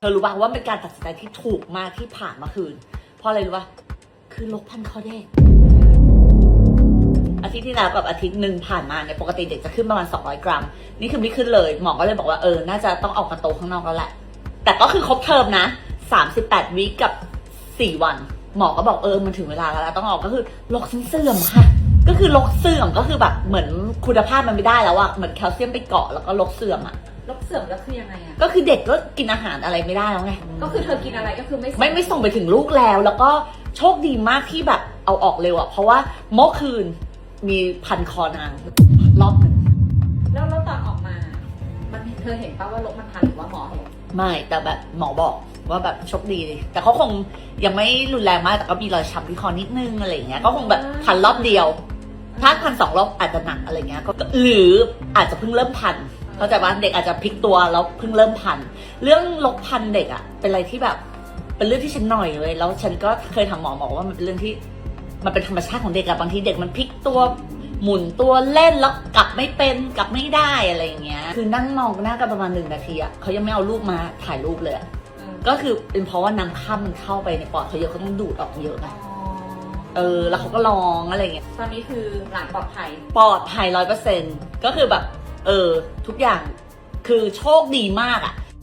เธอรู้ป่ะว่าเป็นการตัดสินใจที่ถูกมากที่ผ่านมาคืน เพราะอะไรรู้ป่ะคือลกพันคอเด็กอาทิตย์ที่แล้วกับอาทิตย์หนึ่งผ่านมาเนี่ยปกติเด็กจะขึ้นประมาณ 200 กรัม นี่คือไม่ขึ้นเลย หมอก็เลยบอกว่าเออ น่าจะต้องออกมาโตข้างนอกแล้วแหละ แต่ก็คือครบเทอมนะ 38 วิกับ 4 วัน หมอก็บอกเออ มันถึงเวลาแล้ว ต้องออกก็คือลกเสื่อมค่ะ ก็คือลกเสื่อมก็คือแบบเหมือนคุณภาพมันไม่ได้แล้วอะเหมือนแคลเซียมไปเกาะแล้วก็ลกเสื่อมอะ ลกเสื่อมแล้วคือยังไงอะก็คือเด็กก็กินอาหารอะไรไม่ได้แล้วไง ก็คือเธอกินอะไรก็คือไม่ไม่ไม่ส่งไปถึงลูกแล้ว แล้วก็โชคดีมากที่แบบเอาออกเร็วอะเพราะว่าเมื่อคืนมีพันคอนางรอบหนึ่งแล้วแล้วตอนออกมา มันเธอเห็นป่าว่าลกมันพันหรือว่าหมอเห็นไม่แต่แบบหมอบอกว่าแบบโชคดีเลยแต่เขาคงยังไม่รุนแรงมากแต่ก็มีรอยช้ำที่คอนิดนึงอะไรอย่างเงี้ยก็คงแบบพันรอบเดียว ถ้าพันสองรอบอาจจะหนักอะไรเงี้ยก็หรืออาจจะเพิ่งเริ่มพัน เข้าใจว่าเด็กอาจจะพลิกตัวแล้วเพิ่งเริ่มพัน เรื่องลกพันเด็กอะเป็นอะไรที่แบบ เป็นเรื่องที่ฉันหน่อยเลยแล้วฉันก็เคยถามหมอบอกว่ามันเป็นเรื่องที่ มันเป็นธรรมชาติของเด็กอะบางทีเด็กมันพลิกตัวหมุนตัวเล่นแล้วกลับไม่เป็นกลับไม่ได้อะไรอย่างเงี้ย คือนั่งมองหน้ากันประมาณหนึ่งนาทีอะเขายังไม่เอารูปมาถ่ายรูปเลยอะก็คือเป็นเพราะว่าน้ำข้ามมันเข้าไปในปอดเขาเยอะเขาต้องดูดออกเยอะไงอ๋อเออ แล้วเขาก็ร้องอะไรเงี้ย ตอนนี้คือหลานปลอดภัย ปลอดภัยร้อยเปอร์เซ็นก็คือแบบ เออ ทุกอย่างคือโชคดีมากอะ